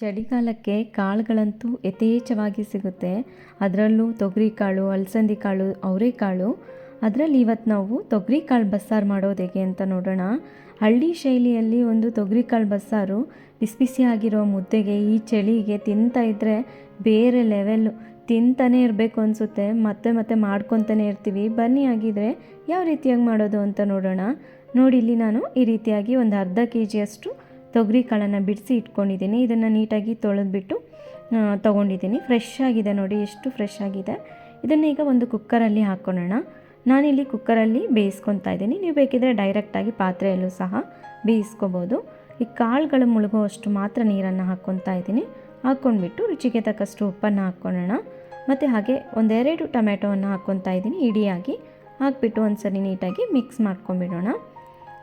ಚಳಿಗಾಲಕ್ಕೆ ಕಾಳುಗಳಂತೂ ಯಥೇಚ್ಛವಾಗಿ ಸಿಗುತ್ತೆ. ಅದರಲ್ಲೂ ತೊಗರಿಕಾಳು ಅಲಸಂದಿ ಕಾಳು ಅವರೆಕಾಳು ಅದರಲ್ಲಿ ಇವತ್ತು ನಾವು ತೊಗರಿಕಾಳು ಬಸ್ಸಾರು ಮಾಡೋದು ಹೇಗೆ ಅಂತ ನೋಡೋಣ. ಹಳ್ಳಿ ಶೈಲಿಯಲ್ಲಿ ಒಂದು ತೊಗರಿಕಾಳು ಬಸ್ಸಾರು ಬಿಸಿ ಬಿಸಿಯಾಗಿರೋ ಮುದ್ದೆಗೆ, ಈ ಚಳಿಗೆ ತಿಂತಾ ಇದ್ದರೆ ಬೇರೆ ಲೆವೆಲ್ಲು ತಿಂತಾನೇ ಇರಬೇಕು ಅನಿಸುತ್ತೆ. ಮತ್ತೆ ಮತ್ತೆ ಮಾಡ್ಕೊತಾನೆ ಇರ್ತೀವಿ. ಬನ್ನಿ ಆಗಿದ್ರೆ ಯಾವ ರೀತಿಯಾಗಿ ಮಾಡೋದು ಅಂತ ನೋಡೋಣ. ನೋಡಿ, ಇಲ್ಲಿ ನಾನು ಈ ರೀತಿಯಾಗಿ ಒಂದು ಅರ್ಧ ಕೆ ಜಿಯಷ್ಟು ತೊಗರಿ ಕಾಳನ್ನು ಬಿಡಿಸಿ ಇಟ್ಕೊಂಡಿದ್ದೀನಿ. ಇದನ್ನು ನೀಟಾಗಿ ತೊಳೆದ್ಬಿಟ್ಟು ತೊಗೊಂಡಿದ್ದೀನಿ. ಫ್ರೆಶ್ ಆಗಿದೆ ನೋಡಿ, ಎಷ್ಟು ಫ್ರೆಶ್ ಆಗಿದೆ. ಇದನ್ನು ಈಗ ಒಂದು ಕುಕ್ಕರಲ್ಲಿ ಹಾಕ್ಕೊಳ್ಳೋಣ. ನಾನಿಲ್ಲಿ ಕುಕ್ಕರಲ್ಲಿ ಬೇಯಿಸ್ಕೊತಾ ಇದ್ದೀನಿ. ನೀವು ಬೇಕಿದ್ರೆ ಡೈರೆಕ್ಟಾಗಿ ಪಾತ್ರೆಯಲ್ಲೂ ಸಹ ಬೇಯಿಸ್ಕೋಬೋದು. ಈ ಕಾಳುಗಳು ಮುಳುಗುವಷ್ಟು ಮಾತ್ರ ನೀರನ್ನು ಹಾಕ್ಕೊತಾ ಇದ್ದೀನಿ. ಹಾಕ್ಕೊಂಡ್ಬಿಟ್ಟು ರುಚಿಗೆ ತಕ್ಕಷ್ಟು ಉಪ್ಪನ್ನು ಹಾಕ್ಕೊಳ್ಳೋಣ. ಮತ್ತು ಹಾಗೆ ಒಂದೆರಡು ಟೊಮೆಟೊವನ್ನು ಹಾಕ್ಕೊತಾ ಇದ್ದೀನಿ. ಇಡಿಯಾಗಿ ಹಾಕ್ಬಿಟ್ಟು ಒಂದ್ಸರಿ ನೀಟಾಗಿ ಮಿಕ್ಸ್ ಮಾಡ್ಕೊಂಬಿಡೋಣ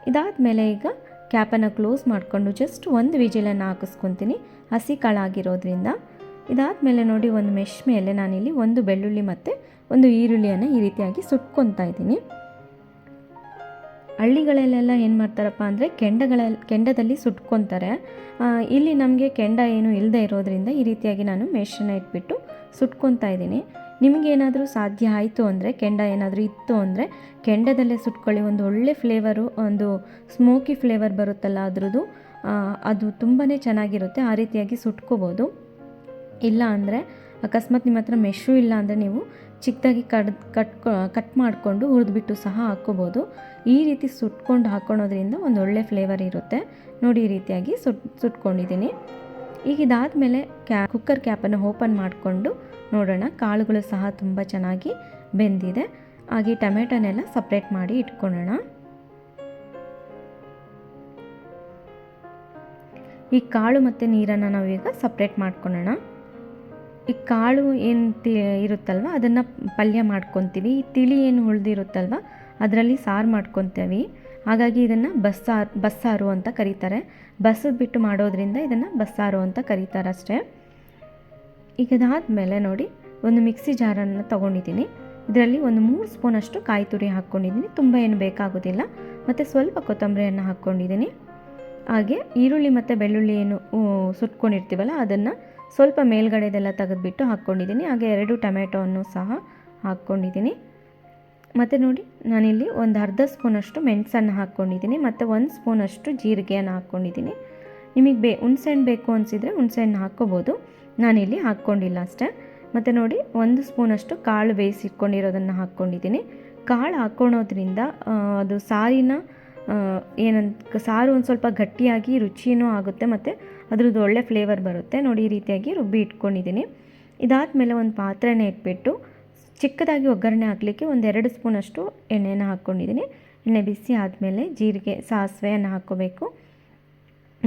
ಇದಾದಮೇಲೆ ಈಗ ಕ್ಯಾಪನ್ನು ಕ್ಲೋಸ್ ಮಾಡಿಕೊಂಡು ಜಸ್ಟ್ ಒಂದು ವಿಜಿಲನ್ನು ಹಾಕಿಸ್ಕೊತೀನಿ. ಹಸಿ ಕಾಳಾಗಿರೋದ್ರಿಂದ. ಇದಾದಮೇಲೆ ನೋಡಿ ಒಂದು ಮೆಶ್ ಮೇಲೆ ನಾನಿಲ್ಲಿ ಒಂದು ಬೆಳ್ಳುಳ್ಳಿ ಮತ್ತು ಒಂದು ಈರುಳ್ಳಿಯನ್ನು ಈ ರೀತಿಯಾಗಿ ಸುಟ್ಕೊತಾ ಇದ್ದೀನಿ. ಹಳ್ಳಿಗಳಲ್ಲೆಲ್ಲ ಏನು ಮಾಡ್ತಾರಪ್ಪ ಅಂದರೆ ಕೆಂಡಗಳ ಕೆಂಡದಲ್ಲಿ ಸುಟ್ಕೊತಾರೆ. ಇಲ್ಲಿ ನಮಗೆ ಕೆಂಡ ಏನು ಇಲ್ಲದೆ ಇರೋದ್ರಿಂದ ಈ ರೀತಿಯಾಗಿ ನಾನು ಮೆಷನ್ನು ಇಟ್ಬಿಟ್ಟು ಸುಟ್ಕೊತಾ ಇದ್ದೀನಿ. ನಿಮಗೇನಾದರೂ ಸಾಧ್ಯ ಆಯಿತು ಅಂದರೆ, ಕೆಂಡ ಏನಾದರೂ ಇತ್ತು ಅಂದರೆ, ಕೆಂಡದಲ್ಲೇ ಸುಟ್ಕೊಳ್ಳಿ. ಒಂದು ಒಳ್ಳೆ ಫ್ಲೇವರು ಒಂದು ಸ್ಮೋಕಿ ಫ್ಲೇವರ್ ಬರುತ್ತಲ್ಲ ಅದ್ರದ್ದು ಅದು ತುಂಬಾ ಚೆನ್ನಾಗಿರುತ್ತೆ. ಆ ರೀತಿಯಾಗಿ ಸುಟ್ಕೋಬೋದು. ಇಲ್ಲ ಅಂದರೆ, ಅಕಸ್ಮಾತ್ ನಿಮ್ಮ ಹತ್ರ ಮೆಶ್ಶು ಇಲ್ಲ ಅಂದರೆ ನೀವು ಚಿಕ್ಕದಾಗಿ ಕಡ್ ಕಟ್ ಕಟ್ ಮಾಡಿಕೊಂಡು ಹುರಿದ್ಬಿಟ್ಟು ಸಹ ಹಾಕ್ಕೋಬೋದು. ಈ ರೀತಿ ಸುಟ್ಕೊಂಡು ಹಾಕ್ಕೊಳೋದ್ರಿಂದ ಒಂದು ಒಳ್ಳೆ ಫ್ಲೇವರ್ ಇರುತ್ತೆ. ನೋಡಿ ಈ ರೀತಿಯಾಗಿ ಸುಟ್, ಸುಟ್ಕೊಂಡಿದ್ದೀನಿ. ಈಗ ಇದಾದಮೇಲೆ ಕ್ಯಾ ಕುಕ್ಕರ್ ಕ್ಯಾಪನ್ನು ಓಪನ್ ಮಾಡಿಕೊಂಡು ನೋಡೋಣ. ಕಾಳುಗಳು ಸಹ ತುಂಬ ಚೆನ್ನಾಗಿ ಬೆಂದಿದೆ. ಹಾಗೆ ಟೊಮೆಟೊನೆಲ್ಲ ಸಪ್ರೇಟ್ ಮಾಡಿ ಇಟ್ಕೊಳ್ಳೋಣ. ಈ ಕಾಳು ಮತ್ತು ನೀರನ್ನು ನಾವೀಗ ಸಪ್ರೇಟ್ ಮಾಡ್ಕೊಳ್ಳೋಣ. ಈ ಕಾಳು ಏನು ತಿ, ಇರುತ್ತಲ್ವ? ಅದನ್ನು ಪಲ್ಯ ಮಾಡ್ಕೊತೀವಿ. ಈ ತಿಳಿ ಏನು ಉಳಿದಿರುತ್ತಲ್ವ? ಅದರಲ್ಲಿ ಸಾರು ಮಾಡ್ಕೊತೀವಿ. ಹಾಗಾಗಿ ಇದನ್ನು ಬಸ್ಸಾರು ಬಸ್ಸಾರು ಅಂತ ಕರೀತಾರೆ. ಬಸ್ಸದ್ಬಿಟ್ಟು ಮಾಡೋದ್ರಿಂದ ಇದನ್ನು ಬಸ್ಸಾರು ಅಂತ ಕರೀತಾರೆ ಅಷ್ಟೇ ಈಗ ಅದಾದಮೇಲೆ ನೋಡಿ, ಒಂದು ಮಿಕ್ಸಿ ಜಾರನ್ನು ತೊಗೊಂಡಿದ್ದೀನಿ. ಇದರಲ್ಲಿ ಒಂದು ಮೂರು ಸ್ಪೂನಷ್ಟು ಕಾಯಿ ತುರಿ ಹಾಕ್ಕೊಂಡಿದ್ದೀನಿ. ತುಂಬ ಏನು ಬೇಕಾಗೋದಿಲ್ಲ. ಮತ್ತು ಸ್ವಲ್ಪ ಕೊತ್ತಂಬರಿಯನ್ನು ಹಾಕ್ಕೊಂಡಿದ್ದೀನಿ. ಹಾಗೆ ಈರುಳ್ಳಿ ಮತ್ತು ಬೆಳ್ಳುಳ್ಳಿ ಏನು ಸುಟ್ಕೊಂಡಿರ್ತೀವಲ್ಲ, ಅದನ್ನು ಸ್ವಲ್ಪ ಮೇಲ್ಗಡೆದೆಲ್ಲ ತೆಗೆದುಬಿಟ್ಟು ಹಾಕ್ಕೊಂಡಿದ್ದೀನಿ. ಹಾಗೆ ಎರಡು ಟೊಮೆಟೊವನ್ನು ಸಹ ಹಾಕ್ಕೊಂಡಿದ್ದೀನಿ. ಮತ್ತು ನೋಡಿ, ನಾನಿಲ್ಲಿ ಒಂದು ಅರ್ಧ ಸ್ಪೂನಷ್ಟು ಮೆಣಸನ್ನು ಹಾಕ್ಕೊಂಡಿದ್ದೀನಿ. ಮತ್ತು ಒಂದು ಸ್ಪೂನಷ್ಟು ಜೀರಿಗೆಯನ್ನು ಹಾಕ್ಕೊಂಡಿದ್ದೀನಿ. ನಿಮಗೆ ಬೇ, ಹುಣ್ಸೆಹಣ್ಣು ಬೇಕು ಅನಿಸಿದರೆ ಹುಣ್ಸೆಹಣ್ಣು ಹಾಕ್ಕೋಬೋದು. ನಾನಿಲ್ಲಿ ಹಾಕ್ಕೊಂಡಿಲ್ಲ ಅಷ್ಟೇ. ಮತ್ತು ನೋಡಿ, ಒಂದು ಸ್ಪೂನಷ್ಟು ಕಾಳು ಬೇಯಿಸಿಟ್ಕೊಂಡಿರೋದನ್ನು ಹಾಕ್ಕೊಂಡಿದ್ದೀನಿ. ಕಾಳು ಹಾಕ್ಕೊಳೋದ್ರಿಂದ ಅದು ಸಾರಿನ ಏನಂತ, ಸಾರು ಒಂದು ಸ್ವಲ್ಪ ಗಟ್ಟಿಯಾಗಿ ರುಚಿಯೂ ಆಗುತ್ತೆ ಮತ್ತು ಅದ್ರದ್ದು ಒಳ್ಳೆ ಫ್ಲೇವರ್ ಬರುತ್ತೆ. ನೋಡಿ, ಈ ರೀತಿಯಾಗಿ ರುಬ್ಬಿ ಇಟ್ಕೊಂಡಿದ್ದೀನಿ. ಇದಾದಮೇಲೆ ಒಂದು ಪಾತ್ರೆನ ಇಟ್ಬಿಟ್ಟು, ಚಿಕ್ಕದಾಗಿ ಒಗ್ಗರಣೆ ಹಾಕಲಿಕ್ಕೆ ಎರಡು ಸ್ಪೂನಷ್ಟು ಎಣ್ಣೆನ ಹಾಕ್ಕೊಂಡಿದ್ದೀನಿ. ಎಣ್ಣೆ ಬಿಸಿ ಆದಮೇಲೆ ಜೀರಿಗೆ, ಸಾಸಿವೆಯನ್ನು ಹಾಕ್ಕೋಬೇಕು.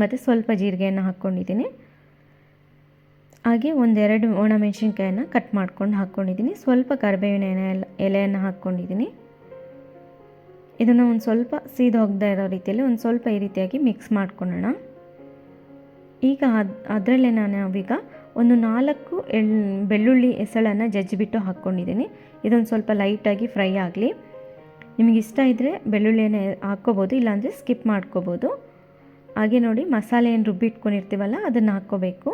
ಮತ್ತು ಸ್ವಲ್ಪ ಜೀರಿಗೆಯನ್ನು ಹಾಕ್ಕೊಂಡಿದ್ದೀನಿ. ಹಾಗೆ ಒಂದೆರಡು ಒಣಮೆಣಸಿನ್ಕಾಯನ್ನು ಕಟ್ ಮಾಡ್ಕೊಂಡು ಹಾಕ್ಕೊಂಡಿದ್ದೀನಿ ಸ್ವಲ್ಪ ಕರಿಬೇವಿನ ಎಲೆ, ಎಲೆಯನ್ನು ಹಾಕ್ಕೊಂಡಿದ್ದೀನಿ ಇದನ್ನು ಒಂದು ಸ್ವಲ್ಪ ಸೀದೋಗ್ದೇ ಇರೋ ರೀತಿಯಲ್ಲಿ ಒಂದು ಸ್ವಲ್ಪ ಈ ರೀತಿಯಾಗಿ ಮಿಕ್ಸ್ ಮಾಡ್ಕೊಳ್ಳೋಣ. ಈಗ ಅದು, ಅದರಲ್ಲೇ ನಾನು ನಾವೀಗ ಒಂದು ನಾಲ್ಕು ಎಳ್, ಬೆಳ್ಳುಳ್ಳಿ ಹೆಸಳನ್ನು ಜಜ್ಜಿಬಿಟ್ಟು ಹಾಕ್ಕೊಂಡಿದ್ದೀನಿ ಇದೊಂದು ಸ್ವಲ್ಪ ಲೈಟಾಗಿ ಫ್ರೈ ಆಗಲಿ. ನಿಮಗೆ ಇಷ್ಟ ಇದ್ದರೆ ಬೆಳ್ಳುಳ್ಳಿಯನ್ನು ಹಾಕ್ಕೋಬೋದು, ಇಲ್ಲಾಂದರೆ ಸ್ಕಿಪ್ ಮಾಡ್ಕೋಬೋದು. ಹಾಗೆ ನೋಡಿ ಮಸಾಲೆ ಏನು ರುಬ್ಬಿಟ್ಕೊಂಡಿರ್ತೀವಲ್ಲ ಅದನ್ನು ಹಾಕ್ಕೋಬೇಕು.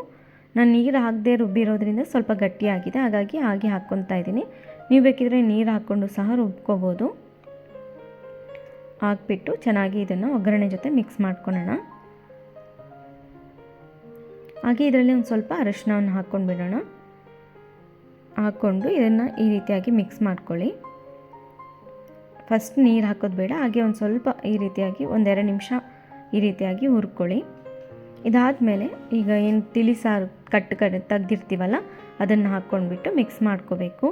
ನಾನು ನೀರು ಹಾಕದೆ ರುಬ್ಬಿರೋದ್ರಿಂದ ಸ್ವಲ್ಪ ಗಟ್ಟಿಯಾಗಿದೆ, ಹಾಗಾಗಿ ಹಾಗೆ ಹಾಕ್ಕೊತಾ ಇದ್ದೀನಿ. ನೀವು ಬೇಕಿದ್ರೆ ನೀರು ಹಾಕ್ಕೊಂಡು ಸಹ ರುಬ್ಕೋಬೋದು. ಹಾಕ್ಬಿಟ್ಟು ಚೆನ್ನಾಗಿ ಇದನ್ನು ಒಗ್ಗರಣೆ ಜೊತೆ ಮಿಕ್ಸ್ ಮಾಡ್ಕೊಳ್ಳೋಣ. ಹಾಗೆ ಇದರಲ್ಲಿ ಒಂದು ಸ್ವಲ್ಪ ಅರಶಿನವನ್ನು ಹಾಕ್ಕೊಂಡು ಬಿಡೋಣ ಹಾಕ್ಕೊಂಡು ಇದನ್ನು ಈ ರೀತಿಯಾಗಿ ಮಿಕ್ಸ್ ಮಾಡ್ಕೊಳ್ಳಿ. ಫಸ್ಟ್ ನೀರು ಹಾಕೋದು ಬೇಡ, ಹಾಗೆ ಒಂದು ಸ್ವಲ್ಪ ಈ ರೀತಿಯಾಗಿ ಒಂದೆರಡು ನಿಮಿಷ ಈ ರೀತಿಯಾಗಿ ಹುರ್ಕೊಳ್ಳಿ. ಇದಾದಮೇಲೆ ಈಗ ಏನು ತಿಳಿ ಸಾರು ಕಟ್ ಕಡೆ ತೆಗ್ದಿರ್ತೀವಲ್ಲ, ಅದನ್ನು ಹಾಕ್ಕೊಂಡ್ಬಿಟ್ಟು ಮಿಕ್ಸ್ ಮಾಡ್ಕೋಬೇಕು.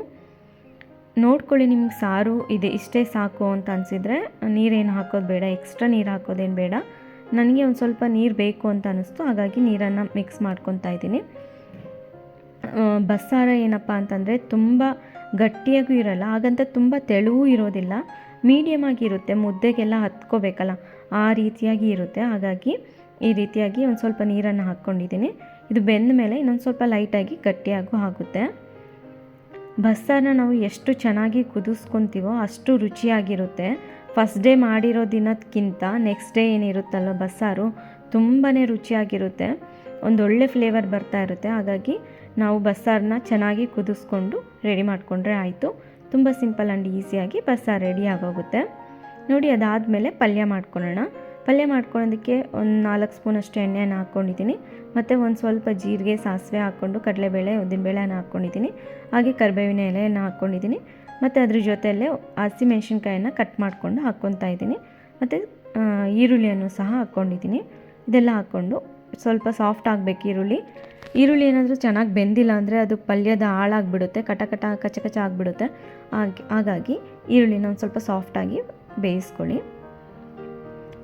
ನೋಡ್ಕೊಳ್ಳಿ ನಿಮ್ಗೆ ಸಾರು ಇದೆ, ಇಷ್ಟೇ ಸಾಕು ಅಂತ ಅನಿಸಿದರೆ ನೀರೇನು ಹಾಕೋದು ಬೇಡ ಎಕ್ಸ್ಟ್ರಾ ನೀರು ಹಾಕೋದೇನು ಬೇಡ. ನನಗೆ ಒಂದು ಸ್ವಲ್ಪ ನೀರು ಬೇಕು ಅಂತ ಅನ್ನಿಸ್ತು ಹಾಗಾಗಿ ನೀರನ್ನು ಮಿಕ್ಸ್ ಮಾಡ್ಕೊತಾ ಇದ್ದೀನಿ. ಬಸ್ಸಾರ ಏನಪ್ಪ ಅಂತಂದರೆ ತುಂಬ ಗಟ್ಟಿಯಾಗೂ ಇರಲ್ಲ, ಹಾಗಂತ ತುಂಬ ತೆಳುವೂ ಇರೋದಿಲ್ಲ. ಮೀಡಿಯಮ್ ಆಗಿರುತ್ತೆ ಮುದ್ದೆಗೆಲ್ಲ ಹತ್ಕೋಬೇಕಲ್ಲ, ಆ ರೀತಿಯಾಗಿ ಇರುತ್ತೆ. ಹಾಗಾಗಿ ಈ ರೀತಿಯಾಗಿ ಒಂದು ಸ್ವಲ್ಪ ನೀರನ್ನು ಹಾಕ್ಕೊಂಡಿದ್ದೀನಿ. ಇದು ಬೆಂದ ಮೇಲೆ ಇನ್ನೊಂದು ಸ್ವಲ್ಪ ಲೈಟಾಗಿ ಗಟ್ಟಿಯಾಗೂ ಆಗುತ್ತೆ. ಬಸ್ಸಾರನ್ನ ನಾವು ಎಷ್ಟು ಚೆನ್ನಾಗಿ ಕುದಿಸ್ಕೊತೀವೋ ಅಷ್ಟು ರುಚಿಯಾಗಿರುತ್ತೆ. ಫಸ್ಟ್ ಡೇ ಮಾಡಿರೋ ದಿನಕ್ಕಿಂತ ನೆಕ್ಸ್ಟ್ ಡೇ ಏನಿರುತ್ತಲ್ಲ ಬಸ್ಸಾರು ತುಂಬಾ ರುಚಿಯಾಗಿರುತ್ತೆ. ಒಂದು ಒಳ್ಳೆ ಫ್ಲೇವರ್ ಬರ್ತಾ ಇರುತ್ತೆ. ಹಾಗಾಗಿ ನಾವು ಬಸ್ಸಾರನ್ನ ಚೆನ್ನಾಗಿ ಕುದಿಸ್ಕೊಂಡು ರೆಡಿ ಮಾಡಿಕೊಂಡ್ರೆ ಆಯಿತು. ತುಂಬ ಸಿಂಪಲ್ ಆ್ಯಂಡ್ ಈಸಿಯಾಗಿ ಬಸ್ಸಾರು ರೆಡಿ ಆಗೋಗುತ್ತೆ. ನೋಡಿ ಅದಾದಮೇಲೆ ಪಲ್ಯ ಮಾಡ್ಕೊಳ್ಳೋಣ. ಪಲ್ಯ ಮಾಡ್ಕೊಳೋದಕ್ಕೆ ಒಂದು ನಾಲ್ಕು ಸ್ಪೂನಷ್ಟು ಎಣ್ಣೆಯನ್ನು ಹಾಕ್ಕೊಂಡಿದ್ದೀನಿ. ಮತ್ತು ಒಂದು ಸ್ವಲ್ಪ ಜೀರಿಗೆ, ಸಾಸಿವೆ ಹಾಕ್ಕೊಂಡು ಕಡಲೆಬೇಳೆ ಬೇಳೆಯನ್ನು ಹಾಕ್ಕೊಂಡಿದ್ದೀನಿ. ಹಾಗೆ ಕರಿಬೇವಿನ ಎಲೆಯನ್ನು ಹಾಕ್ಕೊಂಡಿದ್ದೀನಿ. ಮತ್ತು ಅದ್ರ ಜೊತೆಯಲ್ಲೇ ಹಸಿಮೆಣ್ಸಿನ್ಕಾಯನ್ನು ಕಟ್ ಮಾಡಿಕೊಂಡು ಹಾಕ್ಕೊತಾ ಇದ್ದೀನಿ. ಮತ್ತು ಈರುಳ್ಳಿಯನ್ನು ಸಹ ಹಾಕ್ಕೊಂಡಿದ್ದೀನಿ. ಇದೆಲ್ಲ ಹಾಕ್ಕೊಂಡು ಸ್ವಲ್ಪ ಸಾಫ್ಟ್ ಆಗಬೇಕು ಈರುಳ್ಳಿ. ಈರುಳ್ಳಿ ಏನಾದರೂ ಚೆನ್ನಾಗಿ ಬೆಂದಿಲ್ಲ ಅಂದರೆ ಅದು ಪಲ್ಯದ ಹಾಳಾಗಿಬಿಡುತ್ತೆ ಕಟ ಕಟ ಕಚ ಕಚ ಆಗಿಬಿಡುತ್ತೆ. ಹಾಗೆ, ಹಾಗಾಗಿ ಈರುಳ್ಳಿನ ಒಂದು ಸ್ವಲ್ಪ ಸಾಫ್ಟಾಗಿ ಬೇಯಿಸ್ಕೊಳ್ಳಿ.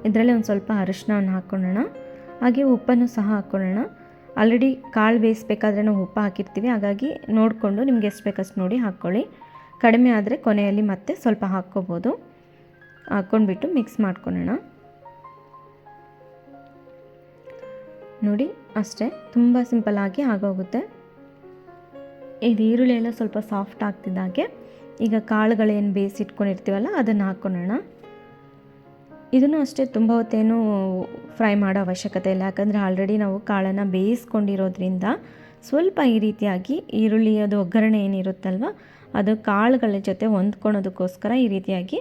ಇದರಲ್ಲಿ ಒಂದು ಸ್ವಲ್ಪ ಅರಿಶಿನವನ್ನು ಹಾಕ್ಕೊಳ್ಳೋಣ. ಹಾಗೆ ಉಪ್ಪನ್ನು ಸಹ ಹಾಕ್ಕೊಳ್ಳೋಣ. ಆಲ್ರೆಡಿ ಕಾಳು ಬೇಯಿಸ್ಬೇಕಾದ್ರೆ ನಾವು ಉಪ್ಪು ಹಾಕಿರ್ತೀವಿ. ಹಾಗಾಗಿ ನೋಡಿಕೊಂಡು ನಿಮ್ಗೆ ಎಷ್ಟು ಬೇಕಷ್ಟು ನೋಡಿ ಹಾಕ್ಕೊಳ್ಳಿ. ಕಡಿಮೆ ಆದರೆ ಕೊನೆಯಲ್ಲಿ ಮತ್ತೆ ಸ್ವಲ್ಪ ಹಾಕ್ಕೋಬೋದು. ಹಾಕ್ಕೊಂಡ್ಬಿಟ್ಟು ಮಿಕ್ಸ್ ಮಾಡ್ಕೊಳ್ಳೋಣ. ನೋಡಿ, ಅಷ್ಟೇ. ತುಂಬ ಸಿಂಪಲ್ಲಾಗಿ ಆಗೋಗುತ್ತೆ. ಇದು ಈರುಳ್ಳಿ ಎಲ್ಲ ಸ್ವಲ್ಪ ಸಾಫ್ಟ್ ಆಗ್ತಿದ್ದಾಗೆ ಈಗ ಕಾಳುಗಳೇನು ಬೇಯಿಸಿಟ್ಕೊಂಡಿರ್ತೀವಲ್ಲ ಅದನ್ನು ಹಾಕ್ಕೊಳ್ಳೋಣ. ಇದನ್ನು ಅಷ್ಟೇ ತುಂಬ ಹೊತ್ತೇನು ಫ್ರೈ ಮಾಡೋ ಅವಶ್ಯಕತೆ ಇಲ್ಲ. ಯಾಕಂದರೆ ಆಲ್ರೆಡಿ ನಾವು ಕಾಳನ್ನು ಬೇಯಿಸ್ಕೊಂಡಿರೋದ್ರಿಂದ ಸ್ವಲ್ಪ ಈ ರೀತಿಯಾಗಿ ಈರುಳ್ಳಿ, ಅದು ಒಗ್ಗರಣೆ ಏನಿರುತ್ತಲ್ವ, ಅದು ಕಾಳುಗಳ ಜೊತೆ ಹೊಂದ್ಕೊಳೋದಕ್ಕೋಸ್ಕರ ಈ ರೀತಿಯಾಗಿ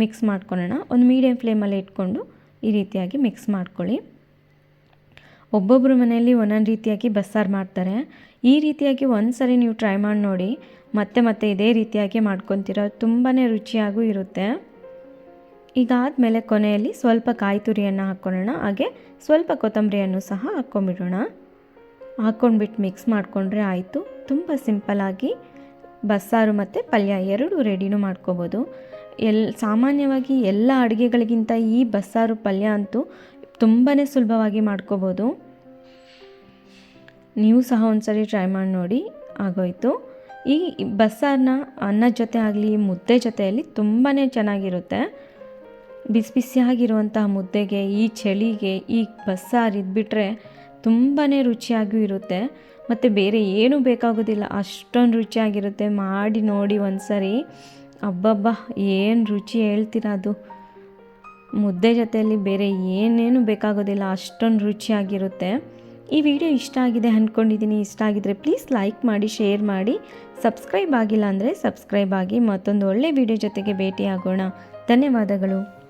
ಮಿಕ್ಸ್ ಮಾಡ್ಕೊಳ್ಳೋಣ. ಒಂದು ಮೀಡಿಯಮ್ ಫ್ಲೇಮಲ್ಲಿ ಇಟ್ಕೊಂಡು ಈ ರೀತಿಯಾಗಿ ಮಿಕ್ಸ್ ಮಾಡ್ಕೊಳ್ಳಿ. ಒಬ್ಬೊಬ್ಬರು ಮನೆಯಲ್ಲಿ ಒಂದೊಂದು ರೀತಿಯಾಗಿ ಬಸ್ಸಾರು ಮಾಡ್ತಾರೆ. ಈ ರೀತಿಯಾಗಿ ಒಂದು ಸರಿ ನೀವು ಟ್ರೈ ಮಾಡಿ ನೋಡಿ, ಮತ್ತೆ ಮತ್ತೆ ಇದೇ ರೀತಿಯಾಗಿ ಮಾಡ್ಕೊತೀರ ತುಂಬಾ ರುಚಿಯಾಗೂ ಇರುತ್ತೆ. ಇದಾದಮೇಲೆ ಕೊನೆಯಲ್ಲಿ ಸ್ವಲ್ಪ ಕಾಯಿ ತುರಿಯನ್ನು ಹಾಕ್ಕೊಳ್ಳೋಣ. ಹಾಗೆ ಸ್ವಲ್ಪ ಕೊತ್ತಂಬರಿಯನ್ನು ಸಹ ಹಾಕ್ಕೊಂಬಿಡೋಣ. ಹಾಕ್ಕೊಂಡ್ಬಿಟ್ಟು ಮಿಕ್ಸ್ ಮಾಡಿಕೊಂಡ್ರೆ ಆಯಿತು. ತುಂಬ ಸಿಂಪಲ್ಲಾಗಿ ಬಸ್ಸಾರು ಮತ್ತು ಪಲ್ಯ ಎರಡೂ ರೆಡಿನೂ ಮಾಡ್ಕೋಬೋದು. ಎಲ್, ಸಾಮಾನ್ಯವಾಗಿ ಎಲ್ಲ ಅಡುಗೆಗಳಿಗಿಂತ ಈ ಬಸ್ಸಾರು ಪಲ್ಯ ಅಂತೂ ತುಂಬಾ ಸುಲಭವಾಗಿ ಮಾಡ್ಕೋಬೋದು. ನೀವು ಸಹ ಒಂದ್ಸರಿ ಟ್ರೈ ಮಾಡಿ ನೋಡಿ, ಆಗೋಯಿತು. ಈ ಬಸ್ಸಾರನ್ನ ಅನ್ನದ ಜೊತೆ ಆಗಲಿ, ಮುದ್ದೆ ಜೊತೆಯಲ್ಲಿ ತುಂಬಾ ಚೆನ್ನಾಗಿರುತ್ತೆ. ಬಿಸಿ ಬಿಸಿಯಾಗಿರುವಂತಹ ಮುದ್ದೆಗೆ, ಈ ಚಳಿಗೆ, ಈ ಬಸ್ಸಾರು ಇದ್ಬಿಟ್ರೆ ತುಂಬಾ ರುಚಿಯಾಗೂ ಇರುತ್ತೆ. ಮತ್ತು ಬೇರೆ ಏನೂ ಬೇಕಾಗೋದಿಲ್ಲ. ಅಷ್ಟೊಂದು ರುಚಿಯಾಗಿರುತ್ತೆ. ಮಾಡಿ ನೋಡಿ ಒಂದು ಸರಿ ಹಬ್ಬಬ್ಬ ಏನು ರುಚಿ ಹೇಳ್ತೀರಾ ಅದು? ಮುದ್ದೆ ಜೊತೆಯಲ್ಲಿ ಬೇರೆ ಏನೇನು ಬೇಕಾಗೋದಿಲ್ಲ. ಅಷ್ಟೊಂದು ರುಚಿಯಾಗಿರುತ್ತೆ. ಈ ವಿಡಿಯೋ ಇಷ್ಟ ಆಗಿದೆ ಅಂದ್ಕೊಂಡಿದ್ದೀನಿ ಇಷ್ಟ ಆಗಿದ್ರೆ ಪ್ಲೀಸ್ ಲೈಕ್ ಮಾಡಿ, ಶೇರ್ ಮಾಡಿ. ಸಬ್ಸ್ಕ್ರೈಬ್ ಆಗಿಲ್ಲ ಅಂದರೆ ಸಬ್ಸ್ಕ್ರೈಬ್ ಆಗಿ ಮತ್ತೊಂದು ಒಳ್ಳೆ ವಿಡಿಯೋ ಜೊತೆಗೆ ಭೇಟಿಯಾಗೋಣ. ಧನ್ಯವಾದಗಳು.